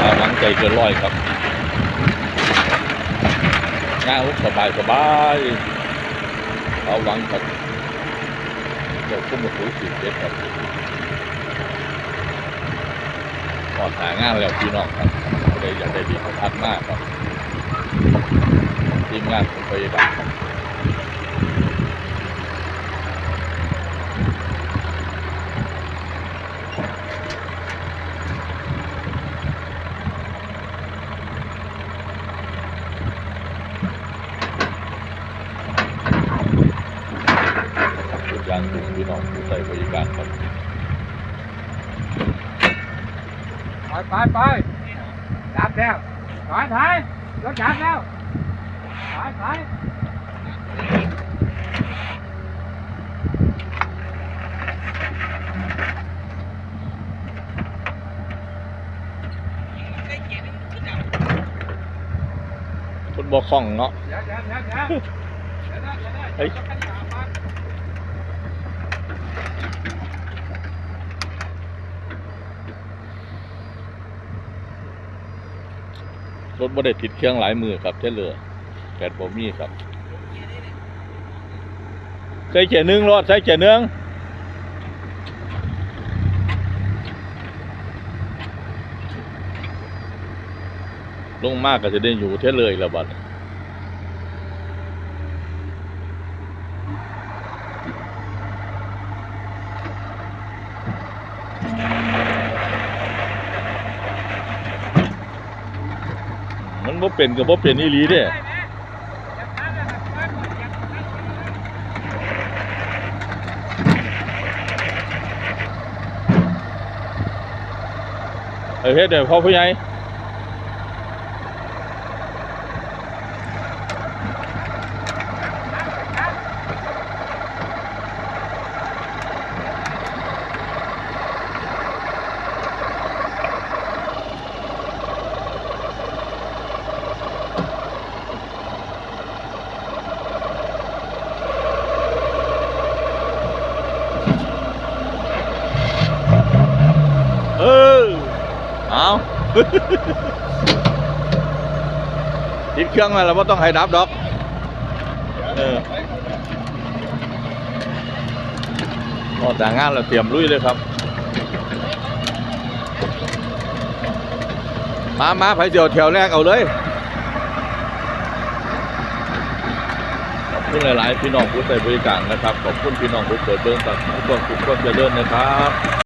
มาหวังใจเกินร้อยครับง่ายสบายสบายเอาหวังครับเดี๋ยวคุ้มมาคุยสิเด็ดครับกอดหางานแล้วพี่น้องครับเลยอยากได้ดีเขาทัดมากครับทีมงานผมพยายามครับ ยางถูกพี่น้องผู้ใส่บริการครับไปไปไปจับแล้วถอยถอยรถจับแล้วถอยถอยฟุตบอลคล่องเนาะ เฮ้ย เดี๋ยวกันอย่ามา รถบ่ได้ติดเครื่องหลายมือครับเท่เรือแปดบ่มีครับใส่เขียนนึงรถใส่เขียนนึงลงมากก็จะได้อยู่เท่เลยละบัด มันบ่เป็นกับบ่เป็นอีหลีเด้เลยจับขาก่อนจับขาก่อนเอ้ยเฮ็ดเดี๋ยวพ่อผู้ใหญ่เออเอา ติดเครื่องมาแล้วว่าต้องให้ดับดอกเออออกจากงานแล้วเตรียมลุยเลยครับ มามาไปเดี๋ยวแถวแรกเอาเลยขอบคุณหลาย ๆ พี่น้องผู้ใส่บริการนะครับ ขอบคุณพี่น้องผู้เปิดเบิ้งตัดทุกคนทุกคนจะเดินนะครับ